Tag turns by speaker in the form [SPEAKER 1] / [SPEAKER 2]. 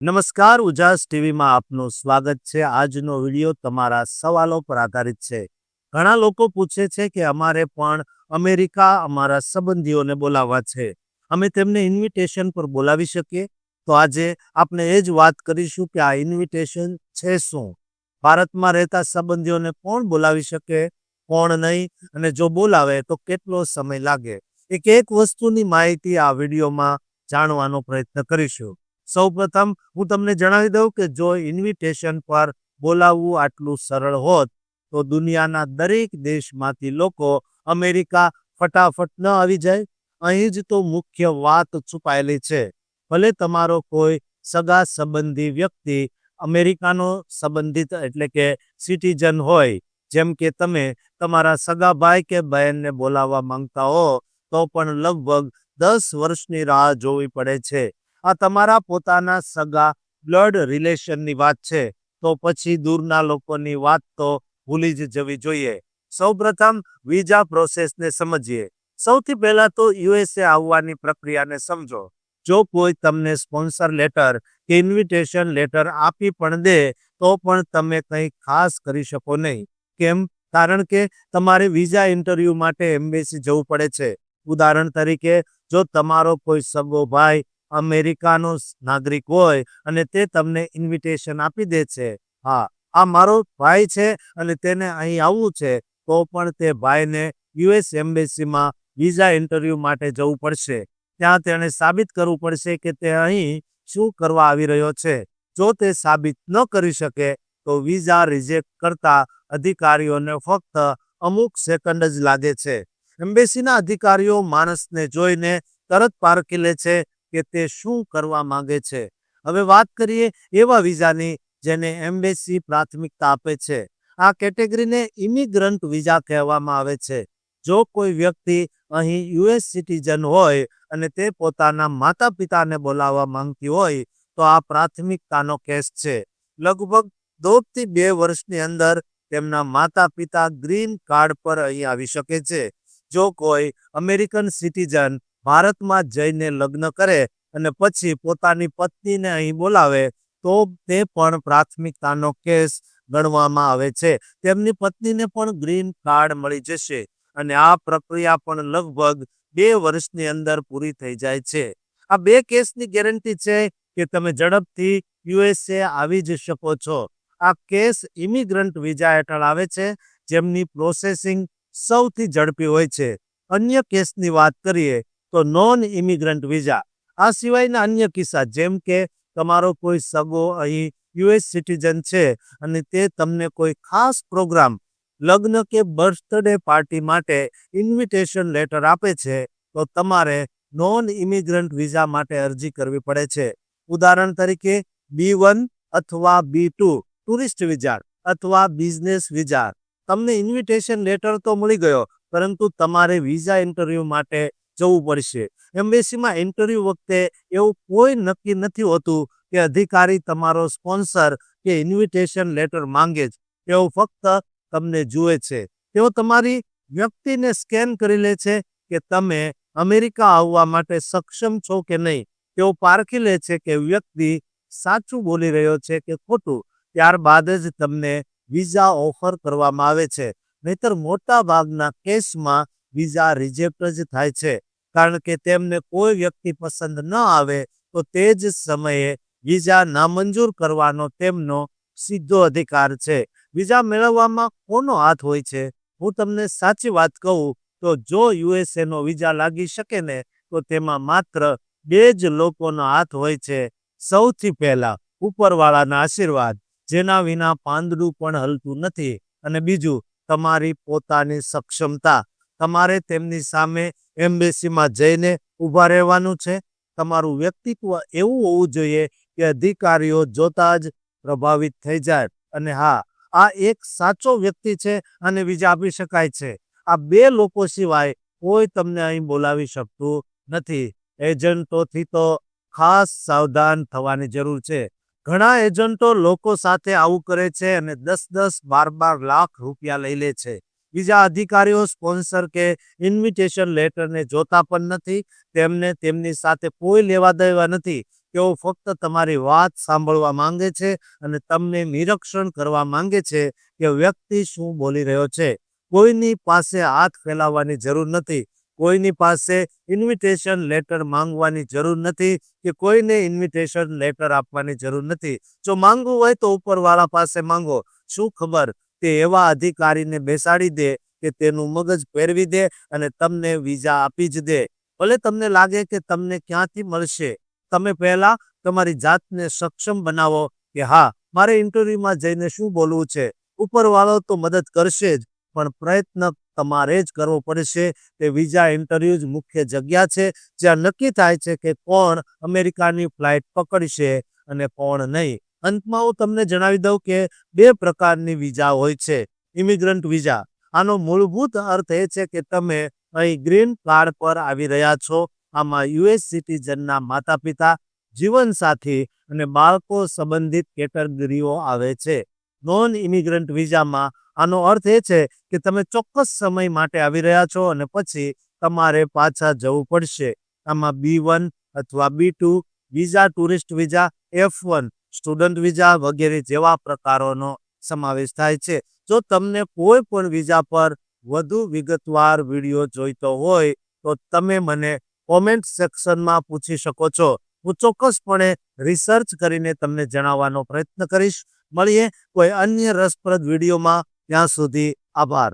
[SPEAKER 1] નમસ્કાર, ઉજાસ ટીવીમાં આપનું સ્વાગત છે. આજનો વીડિયો તમારા સવાલો પર આધારિત છે. ઘણા લોકો પૂછે છે કે અમારે પણ અમેરિકા અમારા સંબંધીઓને બોલાવવા છે. અમે તેમને ઇન્વિટેશન પર બોલાવી શકીએ? તો આજે આપણે એ જ વાત કરીશું કે આ ઇન્વિટેશન છે શું? ભારતમાં રહેતા સંબંધીઓને કોણ બોલાવી શકે? કોણ નહીં? અને જો બોલાવે તો કેટલો સમય લાગે? એક એક વસ્તુની માહિતી આ વિડીયોમાં જાણવાનો પ્રયત્ન કરીશું. સૌપ્રથમ હું તમને જણાવી દઉં કે જો ઇન્વિટેશન પર બોલાવવું આટલું સરળ હોત, તો દુનિયાના દરેક દેશમાંથી લોકો અમેરિકા ફટાફટ ન આવી જાય. અહીં જ તો મુખ્ય વાત છુપાયેલી છે. ભલે તમારો કોઈ સગા સંબંધી વ્યક્તિ અમેરિકાનો સંબંધિત એટલે કે સિટીઝન હોય, જેમ કે તમે તમારા સગા ભાઈ કે બહેનને બોલાવવા માંગતા હો, તો પણ લગભગ દસ વર્ષની રાહ જોવી પડે છે. આ તમારા પોતાના સગા બ્લડ રિલેશનની વાત છે, તો પછી દૂરના લોકોની વાત તો ભૂલી જ જવી જોઈએ. સૌપ્રથમ વિઝા પ્રોસેસને સમજીએ. સૌથી પહેલા તો યુએસએ આવવાની પ્રક્રિયાને સમજો. જો કોઈ તમને સ્પોન્સર લેટર કે ઇન્વિટેશન લેટર આપી પણ દે, તો પણ તમે કંઈ ખાસ કરી શકો નહીં. કેમ? કારણ કે તમારે વિઝા ઇન્ટરવ્યૂ માટે એમ્બેસી જવું પડે છે. ઉદાહરણ તરીકે, જો તમારો કોઈ સગો ભાઈ અમેરિકાનો નાગરિક હોય અને તે તમને ઇન્વિટેશન આપી દે છે. હા, આ મારો ભાઈ છે અને તેને અહીં આવવું છે, તો પણ તે ભાઈને યુએસ એમ્બેસીમાં વિઝા ઇન્ટરવ્યૂ માટે જવું પડશે. ત્યાં તેણે સાબિત કરવું પડશે કે તે અહીં શું કરવા આવી રહ્યો છે. જો તે સાબિત ન કરી શકે, તો વિઝા રિજેક્ટ કરતા અધિકારીઓને ફક્ત અમુક સેકન્ડ જ લાગે છે. એમ્બેસીના અધિકારીઓ માણસને જોઈને તરત પારખી લે છે કે તે શું કરવા માંગે છે? હવે વાત કરીએ એવા વિઝાની જેને એમ્બેસી પ્રાથમિકતા આપે છે. આ કેટેગરીને ઇમિગ્રન્ટ વિઝા કહેવામાં આવે છે. જો કોઈ વ્યક્તિ અહીં યુએસ સિટીઝન હોય અને તે પોતાના માતા પિતાને બોલાવવા માંગતી હોય, તો આ પ્રાથમિકતાનો કેસ છે. લગભગ દોઢથી બે વર્ષની અંદર તેમના માતા પિતા ગ્રીન કાર્ડ પર અહીં આવી શકે છે. જો કોઈ અમેરિકન સિટીઝન ભારતમાં જઈને લગ્ન કરે અને પછી પોતાની પત્નીને અહીં બોલાવે, તો તે પણ પ્રાથમિકતાનો કેસ ગણવામાં આવે છે. તેમની પત્નીને પણ ગ્રીન કાર્ડ મળી જશે અને આ પ્રક્રિયા પણ લગભગ બે વર્ષની અંદર પૂરી થઈ જાય છે. આ બે કેસની ગેરંટી છે કે તમે ઝડપથી યુએસએ આવી જ શકો છો. આ કેસ ઇમિગ્રન્ટ વિઝા હેઠળ આવે છે, જેમની પ્રોસેસિંગ સૌથી ઝડપી હોય છે. અન્ય કેસની વાત કરીએ તો નોન ઇમિગ્રન્ટ વિઝા આ સિવાયના અન્ય કિસ્સા, જેમ કે તમારો કોઈ સગો અહીં યુએસ સિટીઝન છે અને તે તમને કોઈ ખાસ પ્રોગ્રામ લગ્ન કે બર્થડે પાર્ટી માટે ઇન્વિટેશન લેટર આપે છે, તો તમારે નોન ઇમિગ્રન્ટ વિઝા માટે અરજી કરવી પડે છે. ઉદાહરણ તરીકે બી વન અથવા બી ટુ ટુરિસ્ટ વિઝા અથવા બિઝનેસ વિઝા તમને ઇન્વિટેશન લેટર તો મળી ગયો, પરંતુ તમારે વિઝા ઇન્ટરવ્યૂ માટે જવું પડશે. એમ્બેસીમાં ઇન્ટરવ્યૂ વખતે એવું કોઈ નક્કી નથી હોતું કે અધિકારી તમારો સ્પોન્સર કે ઇન્વિટેશન લેટર માંગે છે. તેઓ ફક્ત તમને જુએ છે. તેઓ તમારી વ્યક્તિને સ્કેન કરી લે છે કે તમે અમેરિકા આવવા માટે સક્ષમ છો કે નહીં. તેઓ પારખી લે છે કે વ્યક્તિ સાચું બોલી રહ્યો છે કે ખોટું. ત્યારબાદ જ તમને વિઝા ઓફર કરવામાં આવે છે. નહીતર મોટા ભાગના કેસમાં વિઝા રિજેક્ટ જ થાય છે. કારણ કે તેમને કોઈ વ્યક્તિ પસંદ ન આવે, તો તે જ સમયે વિઝા નામંજૂર કરવાનો તેમનો સીધો અધિકાર છે. વિઝા મેળવવામાં કોનો હાથ હોય છે? હું તમને સાચી વાત કહું, તો જો યુએસએનો વિઝા લાગી શકે ને, તો તેમાં માત્ર બે જ લોકોનો હાથ હોય છે. સૌથી પહેલા ઉપરવાળાના આશીર્વાદ, જેના વિના પાંદડું પણ હલતું નથી. અને બીજું, તમારી પોતાની સક્ષમતા. તમારે તેમની સામે એમ્બેસીમાં જઈને ઊભા રહેવાનું છે. તમારું વ્યક્તિત્વ એવું હોવું જોઈએ કે અધિકારીઓ જોતા જ પ્રભાવિત થઈ જાય. અને હા, આ એક સાચો વ્યક્તિ છે અને બીજા આપી શકાય છે. આ બે લોકો સિવાય કોઈ તમને અહીં બોલાવી શકતું નથી. એજન્ટોથી તો ખાસ સાવધાન થવાની જરૂર છે. ઘણા એજન્ટો લોકો સાથે આવું કરે છે અને દસ દસ બાર બાર લાખ રૂપિયા લઈ લે છે. બીજા અધિકારીઓ સ્પોન્સર કે ઇન્વિટેશન લેટરને જોતા પણ નથી. તેમને તેમની સાથે કોઈ લેવા દેવા નથી. તેઓ ફક્ત તમારી વાત સાંભળવા માંગે છે અને તમને નિરીક્ષણ કરવા માંગે છે કે વ્યક્તિ શું બોલી રહ્યો છે. કોઈની પાસે હાથ ફેલાવવાની જરૂર નથી. કોઈની પાસે ઇન્વિટેશન લેટર માંગવાની જરૂર નથી કે કોઈને ઇન્વિટેશન લેટર આપવાની જરૂર નથી. જો માંગવું હોય તો ઉપરવાળા પાસે માંગો. શું ખબર? તે એવા અધિકારીને બેસાડી દે કે તેનું મગજ ફેરવી દે અને તમને વિઝા આપી જ દે. ભલે તમને લાગે કે તમને ક્યાંથી મળશે. તમે પહેલા તમારી જાતને સક્ષમ બનાવો કે હા, મારે ઇન્ટરવ્યુમાં જઈને શું બોલવું છે? ઉપરવાળો તો મદદ કરશે જ, પણ પ્રયત્ન તમારે જ કરવો પડશે. તે વિઝા ઇન્ટરવ્યુ જ મુખ્ય જગ્યા છે. જ્યાં નક્કી થાય છે કે કોણ અમેરિકાની ફ્લાઇટ પકડશે અને કોણ નહીં. અંતમાં હું તમને જણાવી દઉં કે બે પ્રકારની વિઝા હોય છે, ઇમિગ્રન્ટ વિઝા. આનો મૂળભૂત અર્થ એ છે કે તમે અહીં ગ્રીન કાર્ડ પર આવી રહ્યા છો. આમાં યુએસ સિટીઝનના માતા પિતા જીવનસાથી અને બાળકો સંબંધિત કેટેગરીઓ આવે છે. નોન ઇમિગ્રન્ટ વિઝામાં આનો અર્થ એ છે કે તમે ચોક્કસ સમય માટે આવી રહ્યા છો અને પછી તમારે પાછા જવું પડશે. આમાં બી વન અથવા B two, visa tourist visa, F one student visa વગેરે જેવા પ્રકારોનો સમાવેશ થાય છે. જો તમને કોઈ પણ વિઝા પર વધુ વિગતવાર વીડિયો જોઈતો હોય, તો તમે મને કોમેન્ટ સેક્શનમાં પૂછી શકો છો. હું ચોક્કસપણે રિસર્ચ કરીને તમને જણાવવાનો પ્રયત્ન કરીશ. મળીએ કોઈ અન્ય રસપ્રદ વિડીયોમાં. ત્યાં સુધી આભાર.